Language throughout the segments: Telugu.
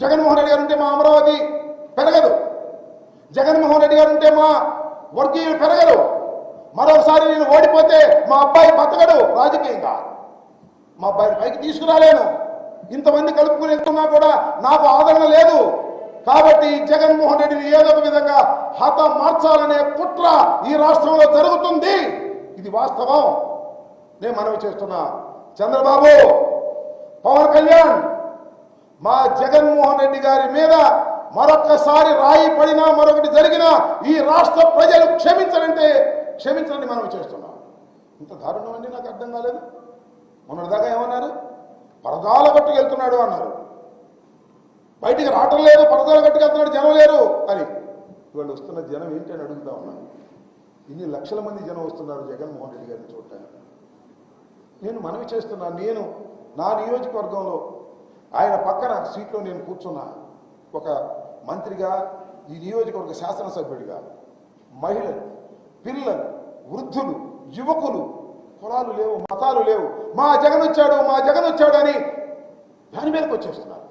జగన్మోహన్ రెడ్డి గారు ఉంటే మా అమరావతి పెరగదు. జగన్మోహన్ రెడ్డి గారు ఉంటే మా వర్గీయులు పెరగరు. మరోసారి నేను ఓడిపోతే మా అబ్బాయి బతకడు రాజకీయంగా. మా అబ్బాయిని పైకి తీసుకురాలేను. ఇంతమంది కలుపుకుని వెళ్తున్నా కూడా నాకు ఆదరణ లేదు. కాబట్టి జగన్మోహన్ రెడ్డిని ఏదో ఒక విధంగా హత మార్చాలనే కుట్ర ఈ రాష్ట్రంలో జరుగుతుంది. ఇది వాస్తవం. నేను మనవి చేస్తున్నా. చంద్రబాబు పవన్ కళ్యాణ్ మా జగన్మోహన్ రెడ్డి గారి మీద మరొక్కసారి రాయి పడినా మరొకటి జరిగినా ఈ రాష్ట్ర ప్రజలు క్షమించనంటే క్షమించరని మనం చేస్తున్నాం. ఇంత దారుణం అండి నాకు అర్థం కాలేదు. మొన్నటిదాకా ఏమన్నారు? పరదాల కట్టుకెళ్తున్నాడు అన్నారు. బయటికి రావటం లేదు పరదాల కట్టుకెళ్తున్నాడు జనం లేరు అని. ఇవాళ వస్తున్న జనం ఏంటి అని అడుగుతా ఉన్నాను. ఇన్ని లక్షల మంది జనం వస్తున్నారు జగన్మోహన్ రెడ్డి గారిని చూడటానికి. నేను మనవి చేస్తున్నా నేను నా నియోజకవర్గంలో ఆయన పక్కన సీట్లో నేను కూర్చున్నా ఒక మంత్రిగా ఈ నియోజకవర్గ శాసనసభ్యుడిగా మహిళలు పిల్లలు వృద్ధులు యువకులు కులాలు లేవు మతాలు లేవు. మా జగన్ వచ్చాడు మా జగన్ వచ్చాడు అని దాని మీదకి వచ్చేస్తున్నారు.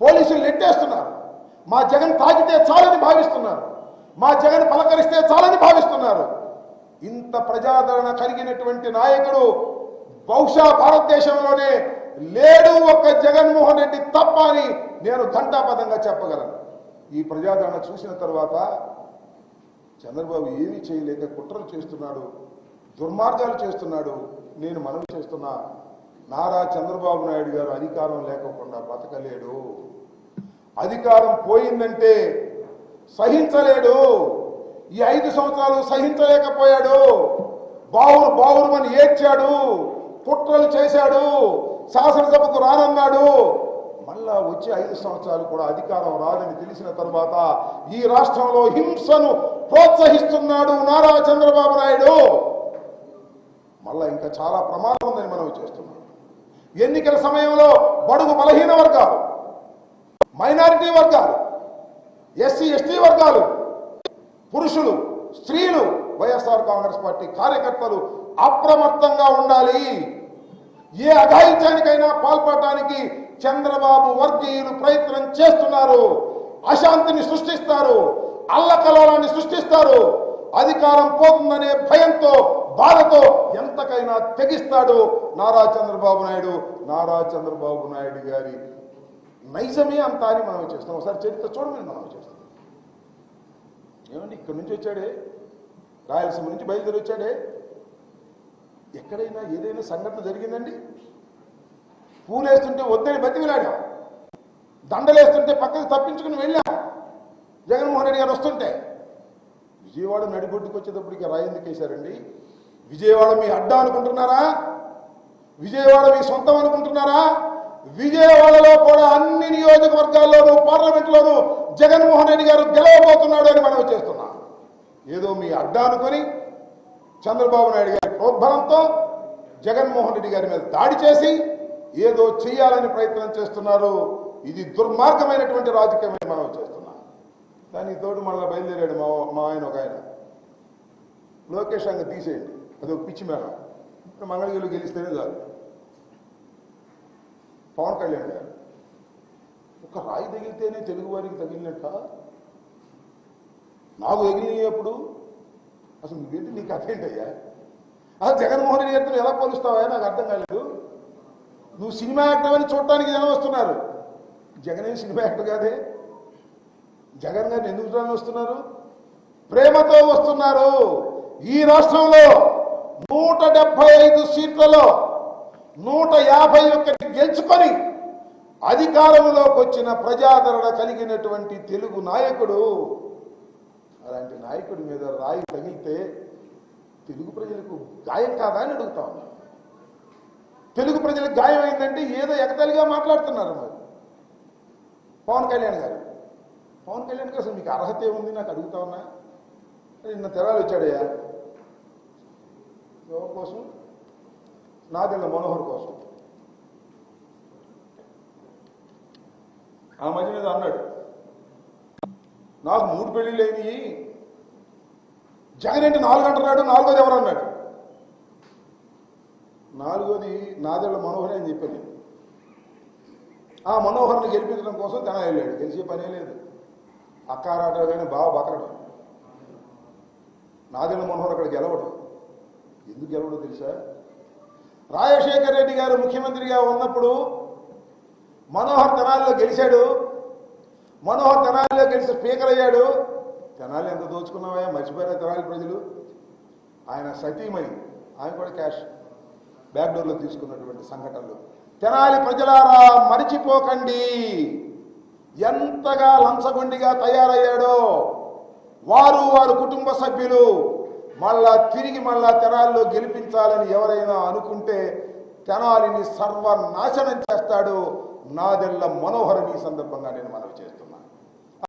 పోలీసులు నెట్టేస్తున్నారు. మా జగన్ తాకితే చాలని భావిస్తున్నారు. మా జగన్ పలకరిస్తే చాలని భావిస్తున్నారు. ఇంత ప్రజాదరణ కలిగినటువంటి నాయకుడు బహుశా భారతదేశంలోనే లేడు ఒక్క జగన్మోహన్ రెడ్డి తప్ప అని నేను ఘంటాపదంగా చెప్పగలను. ఈ ప్రజాదరణ చూసిన తర్వాత చంద్రబాబు ఏమీ చేయలేక కుట్రలు చేస్తున్నాడు దుర్మార్గాలు చేస్తున్నాడు. నేను మనవి చేస్తున్నా నారా చంద్రబాబు నాయుడు గారు అధికారం లేకుండా బతకలేడు. అధికారం పోయిందంటే సహించలేడు. ఈ ఐదు సంవత్సరాలు సహించలేకపోయాడు. బావురు బావురుమని ఏడ్చాడు. కుట్రలు చేశాడు. శాసనసభకు రానన్నాడు. మళ్ళా వచ్చే ఐదు సంవత్సరాలు కూడా అధికారం రాదని తెలిసిన తరువాత ఈ రాష్ట్రంలో హింసను ప్రోత్సహిస్తున్నాడు నారా చంద్రబాబు నాయుడు. మళ్ళా ఇంకా చాలా ప్రమాదం ఉందని మనం చేస్తున్నాం ఎన్నికల సమయంలో బడుగు బలహీన వర్గాలు మైనారిటీ వర్గాలు ఎస్సీ ఎస్టీ వర్గాలు పురుషులు స్త్రీలు వైఎస్ఆర్ కాంగ్రెస్ పార్టీ కార్యకర్తలు అప్రమత్తంగా ఉండాలి. ఏ అఘాయిత్యానికైనా పాల్పడటానికి చంద్రబాబు వర్గీయులు ప్రయత్నం చేస్తున్నారు. అశాంతిని సృష్టిస్తారు. అల్లకలోలాన్ని సృష్టిస్తారు. అధికారం పోతుందనే భయంతో బాధతో ఎంతకైనా తెగిస్తాడు నారా చంద్రబాబు నాయుడు. నారా చంద్రబాబు నాయుడు గారి నైజమే అంత అని మనం చేస్తాం ఒకసారి చరిత్ర చూడమని మనం చేస్తాం ఏమండి ఇక్కడ నుంచి వచ్చాడే? రాయలసీమ నుంచి బయలుదేరి వచ్చాడే? ఎక్కడైనా ఏదైనా సంఘటన జరిగిందండి? పూలేస్తుంటే వద్దని బతికిలాడాం దండలేస్తుంటే పక్కకు తప్పించుకుని వెళ్ళాం. జగన్మోహన్ రెడ్డి గారు వస్తుంటే. విజయవాడ నడిబొడ్డుకు వచ్చేటప్పటికి రాయి ఎందుకు వేశారండి? విజయవాడ మీ అడ్డా అనుకుంటున్నారా? విజయవాడ మీ సొంతం అనుకుంటున్నారా? విజయవాడలో కూడా అన్ని నియోజక జగన్మోహన్ రెడ్డి గారు గెలవబోతున్నాడు అని మనం చేస్తున్నాం. ఏదో మీ అడ్డా అనుకొని చంద్రబాబు నాయుడు గారి ప్రోద్బలంతో జగన్మోహన్ రెడ్డి గారి మీద దాడి చేసి ఏదో చేయాలని ప్రయత్నం చేస్తున్నారు. ఇది దుర్మార్గమైనటువంటి రాజకీయమని మనం చేస్తున్నాం. దానికి తోడు మళ్ళీ బయలుదేరాడు మా మా ఆయన ఒక ఆయన. లోకేష్ అంగ తీసేయండి. అది ఒక పిచ్చి మేడం ఇప్పుడు మంగళగిరిలో గెలిస్తేనే చాలు. పవన్ కళ్యాణ్ గారు. ఒక రాయి తగిలితేనే తెలుగు వారికి తగిలినట్ట నాకు తగిలినప్పుడు? అసలు నువ్వేంటి నీకు అదేంటయ్యా అసలు జగన్మోహన్ రెడ్డి గారితో ఎలా పోలుస్తావా? నాకు అర్థం కాలేదు. నువ్వు సినిమా యాక్టర్ అని చూడటానికి జనం వస్తున్నారు. జగన్ ఏం సినిమా యాక్టర్ కాదే. జగన్ గారిని ఎందుకు చూడాలని వస్తున్నారు? ప్రేమతో వస్తున్నారు. ఈ రాష్ట్రంలో నూట డెబ్బై ఐదు సీట్లలో నూట యాభై ఒకటి గెలుచుకొని అధికారంలోకి వచ్చిన ప్రజాదరణ కలిగినటువంటి తెలుగు నాయకుడు. అలాంటి నాయకుడి మీద రాయి తగిలితే తెలుగు ప్రజలకు గాయం కాదా అని అడుగుతా తెలుగు ప్రజలకు గాయం అయిందంటే ఏదో ఎగతలిగా మాట్లాడుతున్నారు మరి. పవన్ కళ్యాణ్ గారు. పవన్ కళ్యాణ్ గారు అసలు మీకు అర్హత ఏముంది నాకు అడుగుతా ఉన్నా? నిన్న తెరాలు వచ్చాడయ్యా. ఎవరి కోసం? నాదెళ్ళ మనోహర్ కోసం. ఆ మధ్య మీద అన్నాడు. నాకు మూడు పెళ్ళి లేని జగన్ ఏంటి నాలుగు అంటున్నాడు నాలుగోది ఎవరు అన్నాడు. నాలుగోది నాదెళ్ళ మనోహరే అని చెప్పాను. ఆ మనోహర్ని గెలిపించడం కోసం తన వెళ్ళాడు. గెలిచే పనే లేదు. అక్కారాట కానీ బావ బతకడు. నాదెండ్ల మనోహర్ అక్కడ గెలవడు. ఎందుకు గెలవడం తెలుసా? రాజశేఖర్ రెడ్డి గారు ముఖ్యమంత్రిగా ఉన్నప్పుడు మనోహర్ తెనాలిలో గెలిచాడు. మనోహర్ తెనాలిలో గెలిచి స్పీకర్ అయ్యాడు. తెనాలి ఎంత దోచుకున్నావా? మర్చిపోయారా తెనాలి ప్రజలు. ఆయన సతీమణి. ఆయన కూడా క్యాష్ బ్యాక్డోర్లో తీసుకున్నటువంటి సంఘటనలు. తెనాలి ప్రజలారా మరిచిపోకండి. ఎంతగా లంచగొండిగా తయారయ్యాడో. వారు వారు కుటుంబ సభ్యులు మళ్ళా తిరిగి మళ్ళా తెనాలిలో గెలిపించాలని ఎవరైనా అనుకుంటే తెనాలిని సర్వనాశనం చేస్తాడు. నాదెల్ల మనోహరం ఈ సందర్భంగా నేను మనవి చేస్తున్నాను.